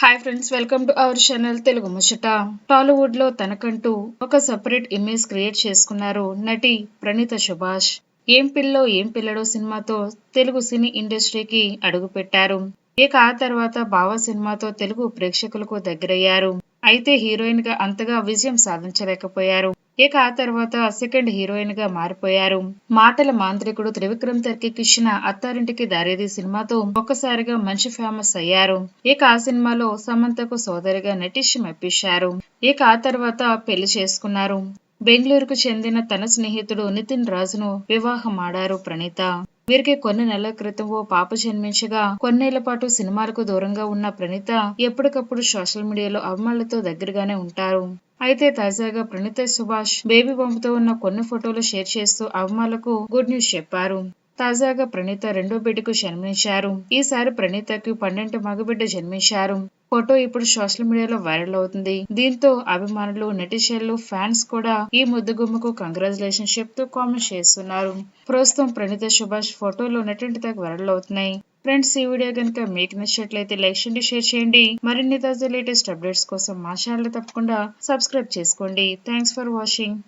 Hi friends welcome to our channel Telugu Muchata టాలీవుడ్లో తనకంటూ ఒక సపరేట్ ఇమేజ్ క్రియేట్ చేసుకున్నారు నటి ప్రణీత సుభాష్. ఏం పిల్లో ఏం పిల్లడో సినిమాతో తెలుగు సినీ ఇండస్ట్రీకి అడుగుపెట్టారు ఇక ఆ తర్వాత బావ సినిమాతో తెలుగు ప్రేక్షకులకు దగ్గరయ్యారు. అయితే హీరోయిన్గా అంతగా విజయం సాధించలేకపోయారు. ఇక ఆ తర్వాత సెకండ్ హీరోయిన్గా మారిపోయారు. మాటల మాంత్రికుడు త్రివిక్రమ్ తెరకెక్కించిన అత్తారింటికి దారేది సినిమాతో ఒక్కసారిగా మంచి ఫేమస్ అయ్యారు. ఇక ఆ సినిమాలో సమంతకు సోదరిగా నటించి మెప్పించారు. ఇక ఆ తర్వాత పెళ్ళి చేసుకున్నారు. బెంగళూరుకు చెందిన తన స్నేహితుడు నితిన్ రాజును వివాహం ఆడారు ప్రణీత. వీరికి కొన్ని నెలల క్రితం ఓ పాప జన్మించగా కొన్నేళ్ళ పాటు సినిమాలకు దూరంగా ఉన్న ప్రణీత ఎప్పటికప్పుడు సోషల్ మీడియాలో అభిమానులతో దగ్గరగానే ఉంటారు. అయితే తాజాగా ప్రణీత సుభాష్ బేబీ బొమ్మతో ఉన్న కొన్ని ఫోటోలు షేర్ చేస్తూ అభిమానులకు గుడ్ న్యూస్ చెప్పారు. తాజాగా ప్రణీత రెండో బిడ్డకు జన్మించారు. ఈసారి ప్రణీతకు పన్నెండు మగబిడ్డ జన్మించారు. ఫోటో ఇప్పుడు సోషల్ మీడియాలో వైరల్ అవుతుంది. దీంతో అభిమానులు నెటిషన్లు ఫ్యాన్స్ కూడా ఈ ముద్దుగుమ్మకు కంగ్రాచులేషన్ చెప్తూ కామెంట్ చేస్తున్నారు. ప్రస్తుతం ప్రణీత సుభాష్ ఫోటోలు నటింటి దాకా వైరల్ అవుతున్నాయి. ఫ్రెండ్స్ ఈ వీడియో కనుక మీకు నచ్చినట్లయితే లైక్ చేయండి షేర్ చేయండి. మరిన్ని తాజా లేటెస్ట్ అప్డేట్స్ కోసం మా ఛానల్ తప్పకుండా సబ్స్క్రైబ్ చేసుకోండి. Thanks for watching.